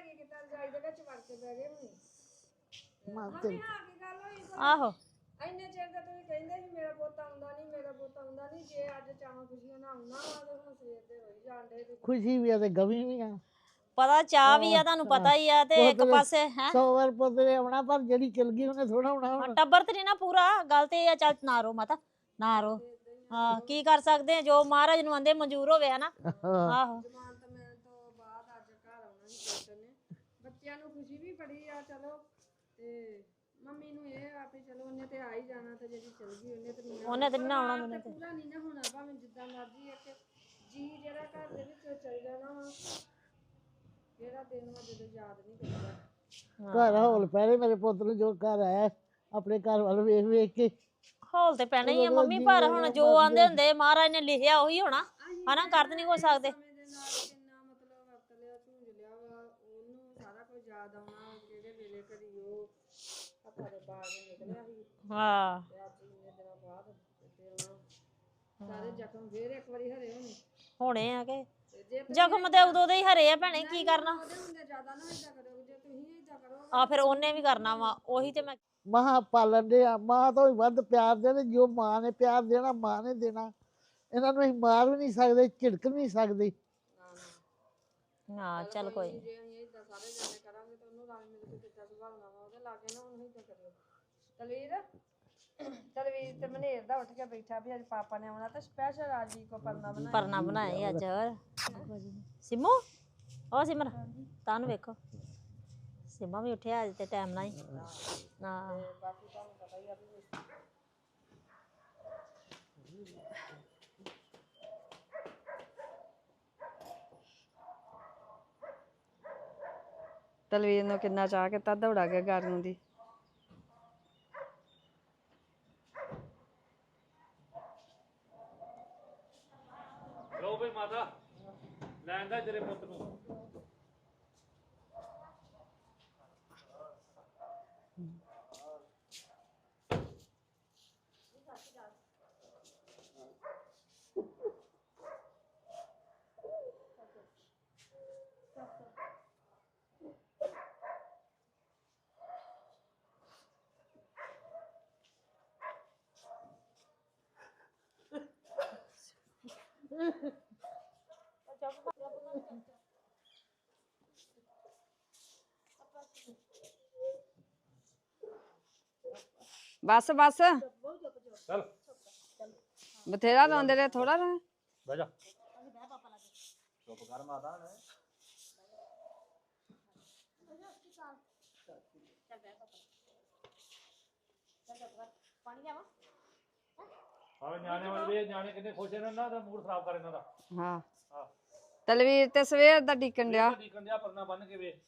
ਹੈਗੀ ਕਿਤਾ ਰਜਾਈ ਦੇ ਵਿੱਚ ਵੜ ਕੇ ਬਹਿ ਗਏ ਹੁਣੀ। ਮਾਤੇ ਹਾਂ ਕੀ ਗੱਲ ਹੋਈ? ਆਹੋ। ਇੰਨੇ ਚਿਰ ਦਾ ਤੁਸੀਂ ਕਹਿੰਦੇ ਸੀ ਮੇਰਾ ਪੁੱਤ ਆਉਂਦਾ ਨਹੀਂ ਮੇਰਾ ਪੁੱਤ ਆਉਂਦਾ ਨਹੀਂ ਜੇ ਅੱਜ ਚਾਹਾਂ ਖੁਸ਼ੀਆਂ ਨਾਲ ਆਉਣਾ ਵਾ ਤੇ ਹੁਣ ਸਵੇਰ ਦੇ ਹੋਈ ਜਾਂਦੇ ਤੇ ਖੁਸ਼ੀ ਵੀ ਆ ਤੇ ਗਮੀ ਵੀ ਆ। ਪਤਾ ਚਾਹ ਵੀ ਆ ਤੁਹਾਨੂੰ ਪਤਾ ਹੀ ਆ ਤੇ ਇੱਕ ਪਾਸੇ ਹੈ? ਸੌ ਵਾਰ ਪੁੱਤ ਨੇ ਆਉਣਾ ਪਰ ਜਿਹੜੀ ਚਲ ਗਈ ਉਹਨੇ ਥੋੜਾ ਆਉਣਾ ਹੁਣ। ਟੱਬਰ ਤੇ ਨੀ ਨਾ ਪੂਰਾ ਗੱਲ ਤੇ ਇਹ ਆ ਚੱਲ ਨਾ ਰੋ ਮਾਤਾ ਨਾ ਰੋ। ਹਾਂ ਕੀ ਕਰ ਸਕਦੇ ਆ ਜੋ ਮਹਾਰਾਜ ਨੂੰ ਆਂਦੇ ਮਨਜ਼ੂਰ ਹੋਵੇ ਹਨਾ? ਹਾਂ। ਆਹੋ। ਜਮਾਨਤ ਮਿਲਣ ਤੋਂ ਬਾਅਦ ਅੱਜ ਘਰ ਆਉਣਾ ਸੀ ਪੁੱਤ ਨੇ ਬੱਚਿਆਂ ਨੂੰ ਖੁਸ਼ੀ ਵੀ ਬੜੀ ਆ ਚਲੋ। ਤੇ ਮੰਮੀ ਨੂੰ ਇਹ ਆ ਵੀ ਚਲੋ ਉਹਨੇ ਤੇ ਆ ਹੀ ਜਾਣਾ ਤੇ ਜਿਹੜੀ ਚਲ ਗਈ ਉਹਨੇ ਤੇ ਨਹੀਂ ਉਹਨੇ ਤੇ ਨੀ ਨਾ ਆਉਣਾ, ਉਹਨੇ ਤੇ ਪੂਰਾ ਨਹੀਂ ਨਾ ਹੋਣਾ ਭਾਵੇਂ ਜਿੱਦਾਂ ਮਰਜ਼ੀ ਇੱਕ ਜੀ ਜਿਹੜਾ ਘਰ ਦੇ ਵਿੱਚੋਂ ਚਲ ਜਾਣਾ ਵਾ ਜਿਹੜਾ ਦਿਨ ਵਾ ਜਦੋਂ ਯਾਦ ਨਹੀਂ ਕਰਦਾ। ਘਰ ਹੌਲ ਪਹਿਲੇ ਮੇਰੇ ਪੁੱਤ ਨੂੰ ਜੋ ਘਰ ਆਇਆ ਆਪਣੇ ਘਰ ਵੱਲ ਵੇਖ ਵੇਖ ਕੇ। ਹੌਲ ਤੇ ਪੈਣਾ ਹੀ ਆ ਮੰਮੀ ਪਰ ਹੁਣ ਜੋ ਆਂਦੇ ਹੁੰਦੇ ਮਹਾਰਾਜ ਨੇ ਲਿਖਿਆ ਉਹੀ ਹੋਣਾ। ਹਨਾ ਕਰ ਤੇ ਨਹੀਂ ਹੋ ਸਕਦੇ ਸਮੇਂ ਦੇ। ਨਾਲ ਕਿੰਨਾ ਮਤਲਬ ਵਰਤ ਲਿਆ ਝੂੰਝ ਲਿਆ ਵਾ ਉਹਨੂੰ ਸਾਰਾ ਕੁਝ ਯਾਦ ਆਉਣਾ ਕਿਹੜੇ ਵੇਲੇ ਘੜੀ ਉਹ ਹੱਥਾਂ ਦੇ ਬਾਲ ਨਿਕਲਿਆ ਸੀ। ਹਾਂ। ਤੇ ਅੱਜ ਇੰਨੇ ਦਿਨਾਂ ਬਾਅਦ ਤੇ ਹੁਣ ਸਾਰੇ ਜ਼ਖਮ ਫੇਰ ਇੱਕ ਵਾਰੀ ਹਰੇ ਹੋਣੇ। ਹੋਣੇ ਆ ਕਿ? ਤੇ ਜੇ ਜ਼ਖਮ ਤੇ ਉਦੋਂ ਦੇ ਹੀ ਹਰੇ ਆ ਭੈਣੇ ਕੀ ਕਰਨਾ? ਉਹਦੇ ਹੁੰਦੇ ਜ਼ਿਆਦਾ ਨਾ ਇਦਾਂ ਕਰੋ ਜੇ ਤੁਸੀਂ ਇਦਾਂ ਕਰੋ। ਆ ਫਿਰ ਉਹਨੇ ਵੀ ਕਰਨਾ ਵਾ ਉਹੀ ਤੇ ਮੈਂ ਮਾਂ ਪਾਲਣ ਦੇ ਆ ਮਾਂ ਤੋਂ ਵੀ ਵੱਧ ਪਿਆਰ ਦੇਣਾ ਜੋ ਮਾਂ ਨੇ ਪਿਆਰ ਦੇਣਾ ਮਾਂ ਨੇ ਦੇਣਾ। ਇਹਨਾਂ ਨੂੰ ਅਸੀਂ ਮਾਰ ਵੀ ਨਹੀਂ ਸਕਦੇ ਝਿੜਕ ਵੀ ਨਹੀਂ ਸਕਦੇ। ਹਾਂ ਚੱਲ ਕੋਈ ਨੀ। ਜੇ ਅਸੀਂ ਇਦਾਂ ਸਾਰੇ ਜਣੇ ਕਰਾਂਗੇ ਤਾਂ ਉਹਨੂੰ ਰਲ ਮਿਲ ਕੇ ਕਿੱਦਾਂ ਸੰਭਾਲਣਾ ਵਾ, ਉਹਦੇ ਲਾਗੇ ਨਾ ਉਹਨੂੰ ਇਦਾਂ ਕਰਿਓ। ਤਲਵੀਰ ਤਲਵੀਰ ਤੇ ਮਨੇਰ ਦਾ ਉੱਠ ਕੇ ਬੈਠਾ ਵੀ ਅੱਜ ਪਾਪਾ ਨੇ ਆਉਣਾ ਤੇ ਸਪੈਸ਼ਲ ਰਾਜੀ ਕੋ ਪਰਨਾ ਬਣਾਇਆ। ਪਰਨਾ ਬਣਾਏ ਅੱਜ ਸਿਮੂ? ਉਹ ਸਿਮਰ, ਤਾਨੂੰ ਵੇਖੋ। ਸਿਮਾ ਵੀ ਉੱਠਿਆ ਅੱਜ ਤੇ ਟਾਈਮ ਨਾਲ ਹੀ। ਹਾਂ। ਬਾਕੀ ਤੁਹਾਨੂੰ ਪਤਾ ਹੀ ਆ ਵੀ ਤਲਵੀਰ ਨੂੰ ਕਿੰਨਾ ਚਾਹ ਕੀਤਾ, ਦੌੜਾ ਗਿਆ ਘਰ ਨੂੰ ਦੀ ਲਓ ਬਈ ਮਾਤਾ, ਲੈਣ ਦਾ ਤੇਰੇ ਪੁੱਤ ਨੂੰ। ਬਸ ਬਸ। ਚੱਲ। ਬਥੇਰਾ ਲਾਉਂਦੇ ਰਹੇ ਥੋੜਾ ਨਾ। ਬਹਿ ਜਾ। ਚੁੱਪ ਕਰ ਮਾਤਾ ਨੇ ਹਾਂ ਨਿਆਣੇ ਵਾਲੇ ਵੇ ਨਿਆਣੇ ਕਿੰਨੇ ਖੁਸ਼ ਨੇ ਇਹਨਾਂ ਦਾ ਮੂਡ ਖਰਾਬ ਕਰ ਇਹਨਾਂ ਦਾ। ਹਾਂ। ਹਾਂ। ਤਲਵੀਰ ਤੇ ਸਵੇਰ ਦਾ ਡੀਕਣ ਡਿਆ? ਪਰਨਾ ਬੰਨ ਕੇ ਵੇ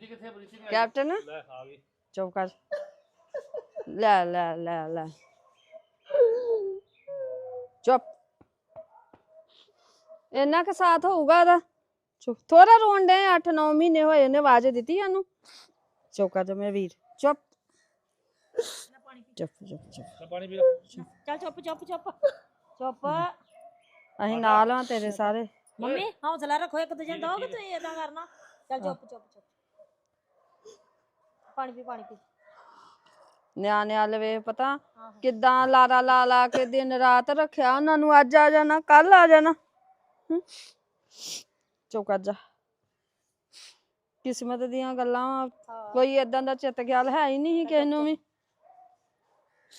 ਕਿੱਥੇ ਨਹੀਂ ਕੈਪਟਨ? ਲੈ ਆ ਗਈ। ਚੁੱਪ ਕਰ। ਲੈ ਲੈ ਲੈ ਲੈ। ਚੁੱਪ। ਇੰਨਾ ਕੁ ਸਾਥ ਹੋਊਗਾ ਉਹਦਾ? ਚੁੱਪ। ਥੋੜਾ ਰੋਣ ਡੇ 8-9 ਮਹੀਨੇ ਹੋਏ ਉਹਨੇ ਆਵਾਜ਼ ਦਿੱਤੀ ਕਰ ਜਾ ਮੇਰੇ ਵੀਰ ਚੁੱਪ। ਚੁੱਪ ਚੁੱਪ ਚੁੱਪ। ਲੈ ਪਾਣੀ ਪੀ ਲੈ। ਚੱਲ ਚੁੱਪ ਚੁੱਪ ਚੁੱਪ। ਚੁੱਪ। ਅਸੀਂ ਨਾਲ ਆ ਤੇਰੇ ਸਾਰੇ। ਮੰਮੀ ਹੌਸਲਾ ਰੱਖੋ ਇੱਕ ਦੂਜੇ ਨੂੰ ਦੋਗੇ ਤੁਸੀਂ ਏਦਾਂ ਕਰਨਾ। ਚੱਲ ਚੁੱਪ ਚੁੱਪ ਚੁੱਪ। ਪਾਣੀ ਪੀ ਪਾਣੀ ਪੀ। ਨਿਆਣਿਆਂ ਲਵੇ ਪਤਾ ਕਿੱਦਾਂ ਲਾਰਾ ਲਾ ਲਾ ਕੇ ਦਿਨ ਰਾਤ ਰੱਖਿਆ ਉਹਨਾਂ ਨੂੰ ਅੱਜ ਆ ਜਾਣਾ ਕੱਲ ਆ ਜਾਣਾ। ਚੁੱਪ ਕਰ ਜਾ। ਕਿਸਮਤ ਦੀਆਂ ਗੱਲਾਂ ਵਾਂ। ਕੋਈ ਏਦਾਂ ਦਾ ਚਿੱਤ ਖਿਆਲ ਹੈ ਹੀ ਨਹੀਂ ਸੀ ਕਿਸੇ ਨੂੰ ਵੀ।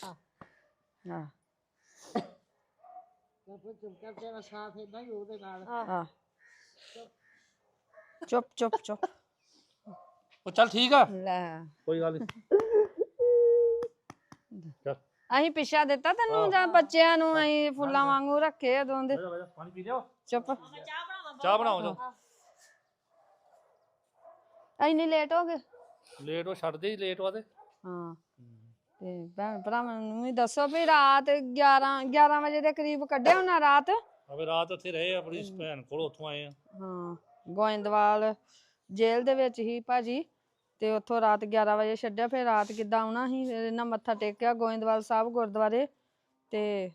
ਹਾਂ। ਹਾਂ। ਚੁੱਪ ਚੁੱਪ ਚੁੱਪ ਚੁੱਪ। ਉਹ ਚੱਲ ਠੀਕ ਆ। ਲੈ। ਕੋਈ ਗੱਲ ਨਹੀਂ ਚੱਲ। ਅਸੀਂ ਪਿੱਛਾ ਦਿੱਤਾ ਤੈਨੂੰ ਜਾਂ ਬੱਚਿਆਂ ਨੂੰ ਅਸੀਂ ਫੁੱਲਾਂ ਵਾਂਗੂ ਰੱਖੇ ਉਦੋਂ ਦੇ? ਬਹਿ ਜਾ, ਬਹਿ ਜਾ, ਪਾਣੀ ਪੀ ਲਿਆ ਚੁੱਪ। ਚਾਹ ਬਣਾਓ ਜੋ ਇੰਨੀ ਲੇਟ ਹੋ ਗਏ। ਲੇਟ ਉਹ ਛੱਡ ਦੇ ਹੀ ਲੇਟ ਵਾ ਤੇ। ਹਾਂ। ਤੇ ਭੈਣ ਭਰਾਵਾਂ ਨੂੰ ਵੀ ਦੱਸੋ ਵੀ ਰਾਤ 11 11 ਵਜੇ ਦੇ ਕਰੀਬ ਕੱਢਿਆ ਹੋਣਾ ਰਾਤ? ਅਬੇ ਰਾਤ ਉੱਥੇ ਰਹੇ ਆਪਣੀ ਭੈਣ ਕੋਲ ਉੱਥੋਂ ਆਏ ਆ। ਹਾਂ ਗੋਇੰਦਵਾਲ ਜੇਲ੍ਹ ਦੇ ਵਿੱਚ ਹੀ ਭਾਜੀ। ਤੇ ਉੱਥੋਂ ਰਾਤ 11 ਵਜੇ ਛੱਡਿਆ ਫਿਰ ਰਾਤ ਕਿੱਦਾਂ ਆਉਣਾ ਸੀ? ਫਿਰ ਇਹਨਾਂ ਮੱਥਾ ਟੇਕਿਆ ਗੋਇੰਦਵਾਲ ਸਾਹਿਬ ਗੁਰਦੁਆਰੇ। ਤੇ